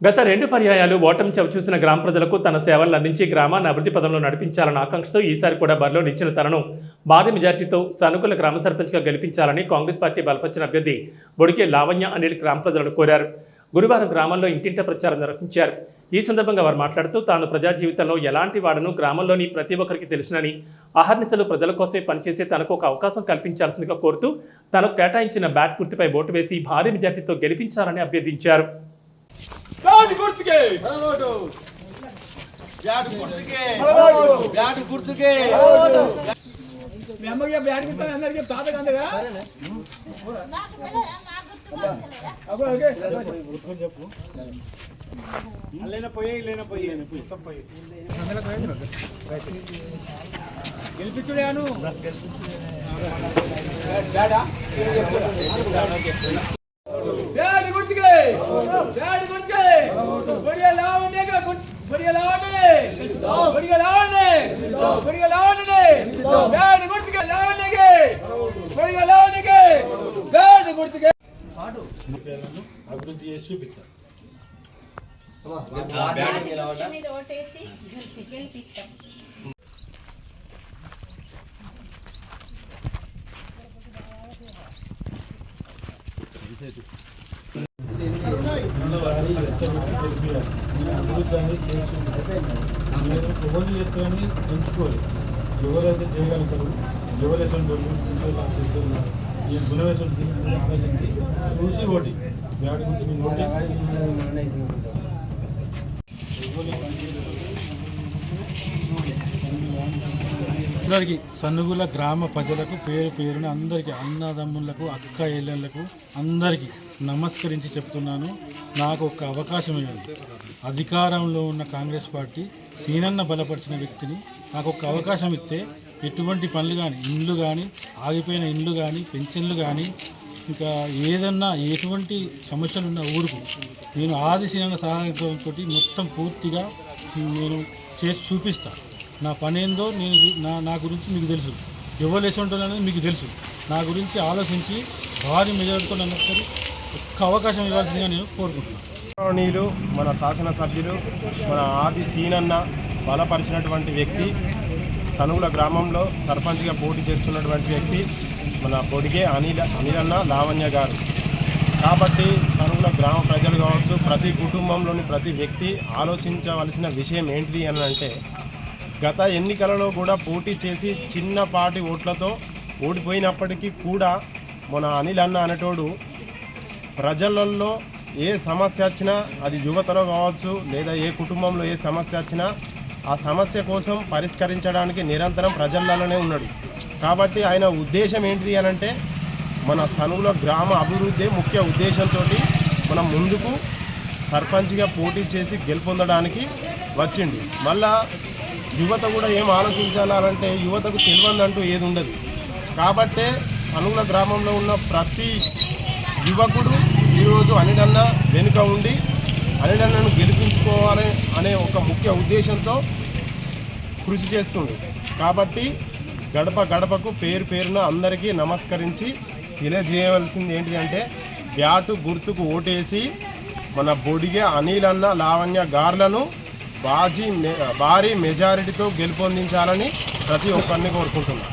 గత రెండు పర్యాయాలు ఓటమి చవిచూసిన గ్రామ ప్రజలకు తన సేవలను అందించి గ్రామాన్ని అభివృద్ధి పదంలో నడిపించాలన్న ఆకాంక్షతో ఈసారి కూడా బరిలో నిలిచిన తనను భారీ మెజార్టీతో సానుకూల గ్రామ సర్పంచ్గా గెలిపించాలని కాంగ్రెస్ పార్టీ బలపరిచిన అభ్యర్థి బొడికే లావణ్య అనిల్ గ్రామ ప్రజలను కోరారు. గురువారం గ్రామంలో ఇంటింట ప్రచారం నిర్వహించారు. ఈ సందర్భంగా వారు మాట్లాడుతూ తాను ప్రజా జీవితంలో ఎలాంటి వాడను గ్రామంలోని ప్రతి ఒక్కరికి తెలుసునని అహర్నిశలు ప్రజల కోసమే పనిచేసే తనకు ఒక అవకాశం కల్పించాల్సిందిగా కోరుతూ తనకు కేటాయించిన బ్యాట్ గుర్తుపై ఓటు వేసి భారీ మెజార్టీతో గెలిపించాలని అభ్యర్థించారు. బ్యాట్ గుర్తుకే. బ్యాట్ గుర్తుకే. బ్యాట్ గుర్తుకే. మీ అమ్మకి బ్యాట్ గుర్తు అందరికి తాతగా అందగా గెలిపించుడాను బ్యాడా బ్యాట్ గుర్తుకే బ్యాట్ గుర్తుకే బడియా లావణ్య బడియా లావణ్య బడియా లావణ్య బడియా లావణ్య బ్యాట్ గుర్తుకే లావణ్యకే బడియా లావణ్యకే బ్యాట్ గుర్తుకే అభివృద్ధి చేసి చూపిస్తాను మీద ఓటేసి గెలిపిస్తాం అభివృద్ధిని చేసి మీరు ఎవరు చేస్తారని ఎంచుకోవాలి ఎవరైతే చేయగలుగుతారు ఎవరైతే చేస్తున్నారు ఈ గుణవేశం ఆలోచించి చూసి ఓటి వ్యాడి గురించి మీరు ఓటేసి అందరికీ సనుగుల గ్రామ ప్రజలకు పేరు పేరున అందరికీ అన్నదమ్ములకు అక్క ఏళ్ళకు అందరికీ నమస్కరించి చెప్తున్నాను. నాకు ఒక అవకాశం ఇవ్వండి. అధికారంలో ఉన్న కాంగ్రెస్ పార్టీ సీనన్న బలపరిచిన వ్యక్తిని నాకు ఒక అవకాశం ఇస్తే ఎటువంటి పనులు కానీ ఇండ్లు కానీ ఆగిపోయిన ఇండ్లు కానీ పెన్షన్లు కానీ ఇంకా ఏదన్నా ఎటువంటి సమస్యలు ఉన్న ఊరుకు. నేను ఆది సీనన్న సహాయంతో మొత్తం పూర్తిగా నేను చేసి చూపిస్తాను నా పని ఏందో నేను నా నా గురించి మీకు తెలుసు. ఎవరు ఉంటుందనేది మీకు తెలుసు. నా గురించి ఆలోచించి భారీ మెజారిటీతో నన్ను ఒకసారి ఒక్క అవకాశం ఇవ్వాల్సిందిగా నేను కోరుకుంటున్నాను. గౌరవనీయులు మన శాసనసభ్యులు మన ఆది సీనన్న బలపరిచినటువంటి వ్యక్తి సనుగుల గ్రామంలో సర్పంచ్గా పోటీ చేస్తున్నటువంటి వ్యక్తి మన పొడిగే అనిల అనిలన్న లావణ్య గారు. కాబట్టి సనుగుల గ్రామ ప్రజలు కావచ్చు ప్రతి కుటుంబంలోని ప్రతి వ్యక్తి ఆలోచించవలసిన విషయం ఏంటిది అని అంటే గత ఎన్నికలలో కూడా పోటీ చేసి చిన్నపాటి ఓట్లతో ఓడిపోయినప్పటికీ కూడా మన అనిల్ అన్న అనేటోడు ప్రజలలో ఏ సమస్య వచ్చినా అది యువతలో కావచ్చు లేదా ఏ కుటుంబంలో ఏ సమస్య వచ్చినా ఆ సమస్య కోసం పరిష్కరించడానికి నిరంతరం ప్రజలలోనే ఉన్నాడు. కాబట్టి ఆయన ఉద్దేశం ఏంటిది అని అంటే మన సనువుల గ్రామ అభివృద్ధి ముఖ్య ఉద్దేశంతో మనం ముందుకు సర్పంచ్గా పోటీ చేసి గెలుపొందడానికి వచ్చిండు. మళ్ళా యువత కూడా ఏం ఆలోచించాలంటే యువతకు తెలియదంటూ ఏది ఉండదు. కాబట్టే సనువుల గ్రామంలో ఉన్న ప్రతి యువకుడు ఈరోజు అనిడన్న వెనుక ఉండి అనిడన్నను గెలిపించుకోవాలి అనే ఒక ముఖ్య ఉద్దేశంతో కృషి చేస్తుండు. కాబట్టి గడప గడపకు పేరు పేరున అందరికీ నమస్కరించి తెలియజేయవలసింది ఏంటి అంటే బ్యాటు గుర్తుకు ఓటేసి మన బొడిగే అనిల్ అన్న లావణ్య గార్లను బాజీ మె- భారీ మెజారిటీతో గెలుపొందించాలని ప్రతి ఒక్కరిని కోరుకుంటున్నాను